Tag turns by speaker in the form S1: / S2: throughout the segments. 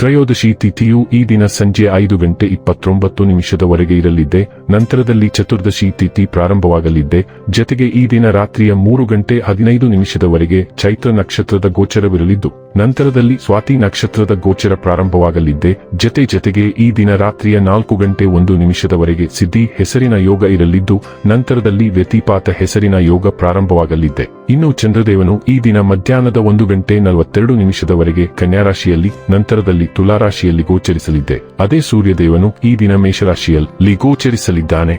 S1: ತ್ರಯೋದಶಿ ತಿಥಿಯು ಈ ದಿನ ಸಂಜೆ ಐದು ಗಂಟೆ ಇಪ್ಪತ್ತೊಂಬತ್ತು ನಿಮಿಷದವರೆಗೆ ಇರಲಿದ್ದೆ, ನಂತರದಲ್ಲಿ ಚತುರ್ದಶಿ ತಿಥಿ ಪ್ರಾರಂಭವಾಗಲಿದ್ದೆ, ಜತೆಗೆ ಈ ದಿನ ರಾತ್ರಿಯ ಮೂರು ಗಂಟೆ ಹದಿನೈದು ನಿಮಿಷದವರೆಗೆ ಚೈತ್ರ ನಕ್ಷತ್ರದ ಗೋಚರವಿರಲಿದ್ದು, ನಂತರದಲ್ಲಿ ಸ್ವಾತಿ ನಕ್ಷತ್ರದ ಗೋಚರ ಪ್ರಾರಂಭವಾಗಲಿದ್ದೆ, ಜತೆ ಜತೆಗೆ ಈ ದಿನ ರಾತ್ರಿಯ ನಾಲ್ಕು ಗಂಟೆ ಒಂದು ನಿಮಿಷದವರೆಗೆ ಸಿದ್ಧಿ ಹೆಸರಿನ ಯೋಗ ಇರಲಿದ್ದು, ನಂತರದಲ್ಲಿ ವ್ಯತಿಪಾತ ಹೆಸರಿನ ಯೋಗ ಪ್ರಾರಂಭವಾಗಲಿದ್ದೆ. ಇನ್ನು ಚಂದ್ರದೇವನು ಈ ದಿನ ಮಧ್ಯಾಹ್ನದ ಒಂದು ಗಂಟೆ ನಲವತ್ತೆರಡು ನಿಮಿಷದವರೆಗೆ ಕನ್ಯಾರಾಶಿಯಲ್ಲಿ, ನಂತರದಲ್ಲಿ ತುಲಾರಾಶಿಯಲ್ಲಿ ಗೋಚರಿಸಲಿದ್ದೆ. ಅದೇ ಸೂರ್ಯದೇವನು ಈ ದಿನ ಮೇಷರಾಶಿಯಲ್ಲಿ ಗೋಚರಿಸಲಿದ್ದಾನೆ.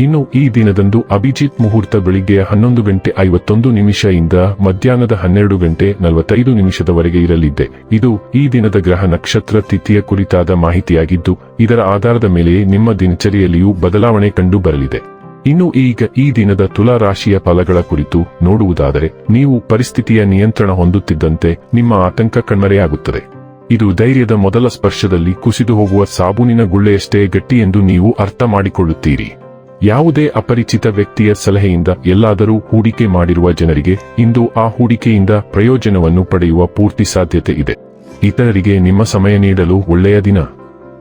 S1: ಇನ್ನು ಈ ದಿನದಂದು ಅಭಿಜಿತ್ ಮುಹೂರ್ತ ಬೆಳಿಗ್ಗೆಯ ಹನ್ನೊಂದು ಗಂಟೆ ಐವತ್ತೊಂದು ನಿಮಿಷ ಇಂದ ಮಧ್ಯಾಹ್ನದ ಹನ್ನೆರಡು ಗಂಟೆ ನಲವತ್ತೈದು ನಿಮಿಷದವರೆಗೆ ಇರಲಿದ್ದೆ. ಇದು ಈ ದಿನದ ಗ್ರಹ ನಕ್ಷತ್ರ ತಿಥಿಯ ಕುರಿತಾದ ಮಾಹಿತಿಯಾಗಿದ್ದು, ಇದರ ಆಧಾರದ ಮೇಲೆಯೇ ನಿಮ್ಮ ದಿನಚರಿಯಲ್ಲಿಯೂ ಬದಲಾವಣೆ ಕಂಡು ಬರಲಿದೆ. ಇನ್ನು ಈಗ ಈ ದಿನದ ತುಲಾ ರಾಶಿಯ ಫಲಗಳ ಕುರಿತು ನೋಡುವುದಾದರೆ, ನೀವು ಪರಿಸ್ಥಿತಿಯ ನಿಯಂತ್ರಣ ಹೊಂದುತ್ತಿದ್ದಂತೆ ನಿಮ್ಮ ಆತಂಕ ಕಣ್ಮರೆಯಾಗುತ್ತದೆ. ಇದು ಧೈರ್ಯದ ಮೊದಲ ಸ್ಪರ್ಶದಲ್ಲಿ ಕುಸಿದು ಹೋಗುವ ಸಾಬೂನಿನ ಗುಳ್ಳೆಯಷ್ಟೇ ಗಟ್ಟಿ ಎಂದು ನೀವು ಅರ್ಥ ಮಾಡಿಕೊಳ್ಳುತ್ತೀರಿ. ಯಾವುದೇ ಅಪರಿಚಿತ ವ್ಯಕ್ತಿಯ ಸಲಹೆಯಿಂದ ಎಲ್ಲಾದರೂ ಹೂಡಿಕೆ ಮಾಡಿರುವ ಜನರಿಗೆ ಇಂದು ಆ ಹೂಡಿಕೆಯಿಂದ ಪ್ರಯೋಜನವನ್ನು ಪಡೆಯುವ ಪೂರ್ತಿ ಸಾಧ್ಯತೆ ಇದೆ. ಇತರರಿಗೆ ನಿಮ್ಮ ಸಮಯ ನೀಡಲು ಒಳ್ಳೆಯ ದಿನ.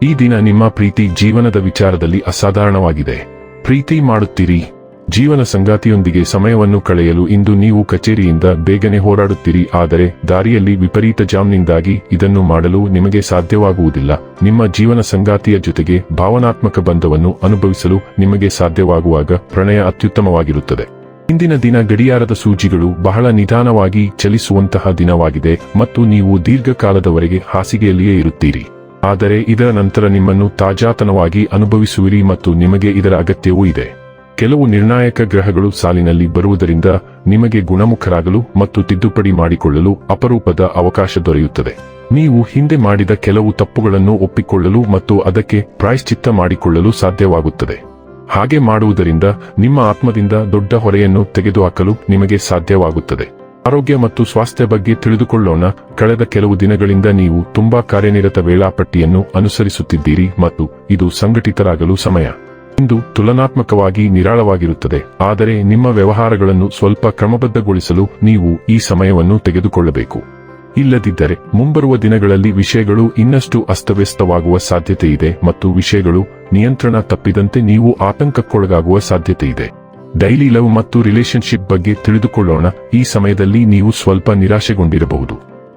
S1: ಈ ದಿನ ನಿಮ್ಮ ಪ್ರೀತಿ ಜೀವನದ ವಿಚಾರದಲ್ಲಿ ಅಸಾಧಾರಣವಾಗಿದೆ. ಪ್ರೀತಿ ಮಾಡುತ್ತೀರಿ. ಜೀವನ ಸಂಗಾತಿಯೊಂದಿಗೆ ಸಮಯವನ್ನು ಕಳೆಯಲು ಇಂದು ನೀವು ಕಚೇರಿಯಿಂದ ಬೇಗನೆ ಹೋರಾಡುತ್ತೀರಿ. ಆದರೆ ದಾರಿಯಲ್ಲಿ ವಿಪರೀತ ಜಾಮ್ನಿಂದಾಗಿ ಇದನ್ನು ಮಾಡಲು ನಿಮಗೆ ಸಾಧ್ಯವಾಗುವುದಿಲ್ಲ. ನಿಮ್ಮ ಜೀವನ ಸಂಗಾತಿಯ ಜೊತೆಗೆ ಭಾವನಾತ್ಮಕ ಬಂಧವನ್ನು ಅನುಭವಿಸಲು ನಿಮಗೆ ಸಾಧ್ಯವಾಗುವಾಗ ಪ್ರಣಯ ಅತ್ಯುತ್ತಮವಾಗಿರುತ್ತದೆ. ಇಂದಿನ ದಿನ ಗಡಿಯಾರದ ಸೂಜಿಗಳು ಬಹಳ ನಿಧಾನವಾಗಿ ಚಲಿಸುವಂತಹ ದಿನವಾಗಿದೆ ಮತ್ತು ನೀವು ದೀರ್ಘಕಾಲದವರೆಗೆ ಹಾಸಿಗೆಯಲ್ಲಿಯೇ ಇರುತ್ತೀರಿ. ಆದರೆ ಇದರ ನಂತರ ನಿಮ್ಮನ್ನು ತಾಜಾತನವಾಗಿ ಅನುಭವಿಸುವಿರಿ ಮತ್ತು ನಿಮಗೆ ಇದರ ಅಗತ್ಯವೂ ಇದೆ. ಕೆಲವು ನಿರ್ಣಾಯಕ ಗ್ರಹಗಳು ಸಾಲಿನಲ್ಲಿ ಬರುವುದರಿಂದ ನಿಮಗೆ ಗುಣಮುಖರಾಗಲು ಮತ್ತು ತಿದ್ದುಪಡಿ ಮಾಡಿಕೊಳ್ಳಲು ಅಪರೂಪದ ಅವಕಾಶ ದೊರೆಯುತ್ತದೆ. ನೀವು ಹಿಂದೆ ಮಾಡಿದ ಕೆಲವು ತಪ್ಪುಗಳನ್ನು ಒಪ್ಪಿಕೊಳ್ಳಲು ಮತ್ತು ಅದಕ್ಕೆ ಪ್ರಾಯಶ್ಚಿತ್ತ ಮಾಡಿಕೊಳ್ಳಲು ಸಾಧ್ಯವಾಗುತ್ತದೆ. ಹಾಗೆ ಮಾಡುವುದರಿಂದ ನಿಮ್ಮ ಆತ್ಮದಿಂದ ದೊಡ್ಡ ಹೊರೆಯನ್ನು ತೆಗೆದುಹಾಕಲು ನಿಮಗೆ ಸಾಧ್ಯವಾಗುತ್ತದೆ. ಆರೋಗ್ಯ ಮತ್ತು ಸ್ವಾಸ್ಥ್ಯ ಬಗ್ಗೆ ತಿಳಿದುಕೊಳ್ಳೋಣ. ಕಳೆದ ಕೆಲವು ದಿನಗಳಿಂದ ನೀವು ತುಂಬಾ ಕಾರ್ಯನಿರತ ವೇಳಾಪಟ್ಟಿಯನ್ನು ಅನುಸರಿಸುತ್ತಿದ್ದೀರಿ ಮತ್ತು ಇದು ಸಂಘಟಿತರಾಗಲು ಸಮಯ. ಇಂದು ತುಲನಾತ್ಮಕವಾಗಿ ನಿರಾಳವಾಗಿರುತ್ತದೆ. ಆದರೆ ನಿಮ್ಮ ವ್ಯವಹಾರಗಳನ್ನು ಸ್ವಲ್ಪ ಕ್ರಮಬದ್ಧಗೊಳಿಸಲು ನೀವು ಈ ಸಮಯವನ್ನು ತೆಗೆದುಕೊಳ್ಳಬೇಕು. ಇಲ್ಲದಿದ್ದರೆ ಮುಂಬರುವ ದಿನಗಳಲ್ಲಿ ವಿಷಯಗಳು ಇನ್ನಷ್ಟು ಅಸ್ತವ್ಯಸ್ತವಾಗುವ ಸಾಧ್ಯತೆಯಿದೆ ಮತ್ತು ವಿಷಯಗಳು ನಿಯಂತ್ರಣ ತಪ್ಪಿದಂತೆ ನೀವು ಆತಂಕಕ್ಕೊಳಗಾಗುವ ಸಾಧ್ಯತೆ ಇದೆ ಡೈಲಿ ಲವ್ ಮತ್ತು ರಿಲೇಶನ್ಶಿಪ್ ಬಗ್ಗೆ ತಿಳಿದುಕೊಳ್ಳೋಣ. ಈ ಸಮಯದಲ್ಲಿ ನೀವು ಸ್ವಲ್ಪ ನಿರಾಶೆಗೊಂಡಿರಬಹುದು.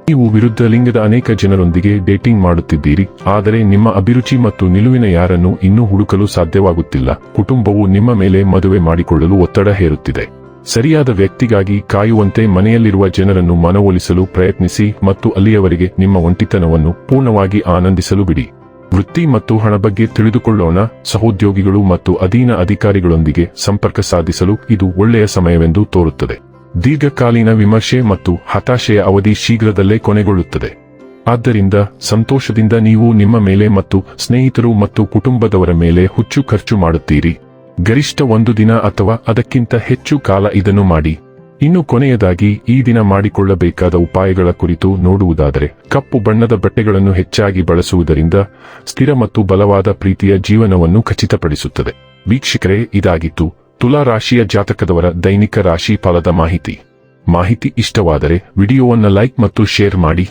S1: ನೀವು ವಿರುದ್ಧ ಲಿಂಗದ ಅನೇಕ ಜನರೊಂದಿಗೆ ಡೇಟಿಂಗ್ ಮಾಡುತ್ತಿದ್ದೀರಿ. ಆದರೆ ನಿಮ್ಮ ಅಭಿರುಚಿ ಮತ್ತು ನಿಲುವಿನ ಯಾರನ್ನು ಇನ್ನೂ ಹುಡುಕಲು ಸಾಧ್ಯವಾಗುತ್ತಿಲ್ಲ. ಕುಟುಂಬವು ನಿಮ್ಮ ಮೇಲೆ ಮದುವೆ ಮಾಡಿಕೊಳ್ಳಲು ಒತ್ತಡ ಹೇರುತ್ತಿದೆ. ಸರಿಯಾದ ವ್ಯಕ್ತಿಗಾಗಿ ಕಾಯುವಂತೆ ಮನೆಯಲ್ಲಿರುವ ಜನರನ್ನು ಮನವೊಲಿಸಲು ಪ್ರಯತ್ನಿಸಿ ಮತ್ತು ಅಲ್ಲಿಯವರಿಗೆ ನಿಮ್ಮ ಒಂಟಿತನವನ್ನು ಪೂರ್ಣವಾಗಿ ಆನಂದಿಸಲು ಬಿಡಿ. ವೃತ್ತಿ ಮತ್ತು ಹಣ ಬಗ್ಗೆ ತಿಳಿದುಕೊಳ್ಳೋಣ. ಸಹೋದ್ಯೋಗಿಗಳು ಮತ್ತು ಅಧೀನ ಅಧಿಕಾರಿಗಳೊಂದಿಗೆ ಸಂಪರ್ಕ ಸಾಧಿಸಲು ಇದು ಒಳ್ಳೆಯ ಸಮಯವೆಂದು ತೋರುತ್ತದೆ. ದೀರ್ಘಕಾಲೀನ ವಿಮರ್ಶೆ ಮತ್ತು ಹತಾಶೆಯ ಅವಧಿ ಶೀಘ್ರದಲ್ಲೇ ಕೊನೆಗೊಳ್ಳುತ್ತದೆ. ಆದ್ದರಿಂದ ಸಂತೋಷದಿಂದ ನೀವು ನಿಮ್ಮ ಮೇಲೆ ಮತ್ತು ಸ್ನೇಹಿತರು ಮತ್ತು ಕುಟುಂಬದವರ ಮೇಲೆ ಹುಚ್ಚು ಖರ್ಚು ಮಾಡುತ್ತೀರಿ. ಗರಿಷ್ಠ ಒಂದು ದಿನ ಅಥವಾ ಅದಕ್ಕಿಂತ ಹೆಚ್ಚು ಕಾಲ ಇದನ್ನು ಮಾಡಿ. ಇನ್ನು ಕೊನೆಯದಾಗಿ ಈ ದಿನ ಮಾಡಿಕೊಳ್ಳಬೇಕಾದ ಉಪಾಯಗಳ ಕುರಿತು ನೋಡುವುದಾದರೆ, ಕಪ್ಪು ಬಣ್ಣದ ಬಟ್ಟೆಗಳನ್ನು ಹೆಚ್ಚಾಗಿ ಬಳಸುವುದರಿಂದ ಸ್ಥಿರ ಮತ್ತು ಬಲವಾದ ಪ್ರೀತಿಯ ಜೀವನವನ್ನು ಖಚಿತಪಡಿಸುತ್ತದೆ. ವೀಕ್ಷಕರೇ, ಇದಾಗಿತ್ತು ತುಲಾ ರಾಶಿಯ ಜಾತಕದವರ ದೈನಿಕ ರಾಶಿ ಫಲದ ಮಾಹಿತಿ. ಮಾಹಿತಿ ಇಷ್ಟವಾದರೆ ವಿಡಿಯೋವನ್ನು ಲೈಕ್ ಮತ್ತು ಶೇರ್ ಮಾಡಿ.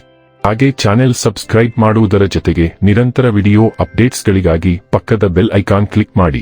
S1: ಹಾಗೆ ಚಾನೆಲ್ ಸಬ್ಸ್ಕ್ರೈಬ್ ಮಾಡುವುದರ ಜೊತೆಗೆ ನಿರಂತರ ವಿಡಿಯೋ ಅಪ್ಡೇಟ್ಸ್ಗಳಿಗಾಗಿ ಪಕ್ಕದ ಬೆಲ್ ಐಕಾನ್ ಕ್ಲಿಕ್ ಮಾಡಿ.